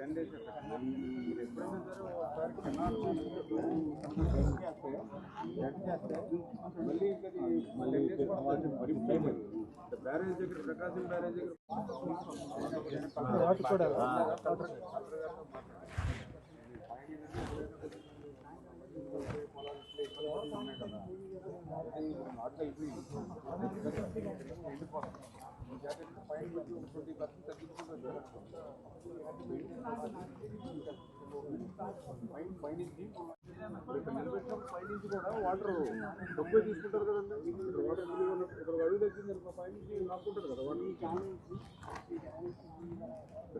Ten days మీరు ఎప్పుడైనా సరే ఒకసారి చేస్తే చేస్తే మళ్ళీ ఇంకా మళ్ళీ బ్యారేజ్ దగ్గర ప్రకాశం బ్యారేజ్ దగ్గర వాటి కూడా పైనుంచి కూడా వాటర్ తక్కువ తీసుకుంటారు కదండి ఇక్కడ వాటర్ ఇక్కడ అడుగు తగ్గింది అనుకో పైనుంచి లాక్కుంటారు కదా వాటర్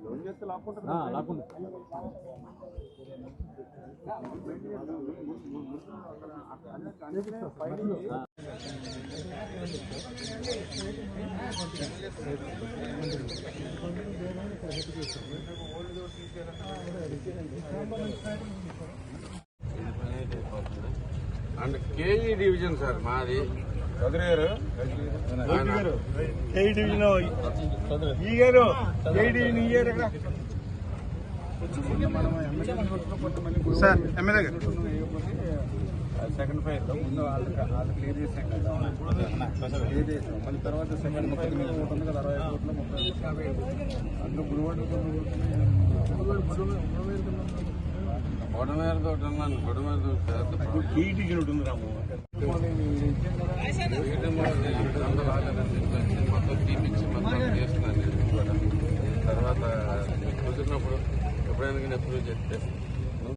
లోన్ చేస్తే లాక్కుంటారు లాక్కుంటారు అందుకనే పైనుంచి అండ్ కేజీ డివిజన్ సార్ మాది. చౌదరి గారు? డివిజన్ ఈ గారు? ఏ డివిజన్ ఈ గారు ఎక్కడ? సార్ ఎమ్మెల్యే గారు. సెకండ్ ఫైర్ ముందు వాళ్ళకి వాళ్ళు క్లియర్ చేసాం కదా. క్లియర్ చేసాం. మళ్ళీ తర్వాత సెకండ్ ముప్పై మీద ఉంది కదా అరవై కోట్లు ముప్పై అందులో గుడివాడు గొడవేరు తోటి ఉన్నాను. గొడవేరు తోటి ఈ డివిజన్ ఒకటి ఉంది రాము. రాలేదని చెప్పేసి మొత్తం టీం ఇచ్చి మొత్తం చేస్తున్నాను నేను తర్వాత కుదిరినప్పుడు ఎప్పుడైనా కానీ అప్రూవ్ చేస్తే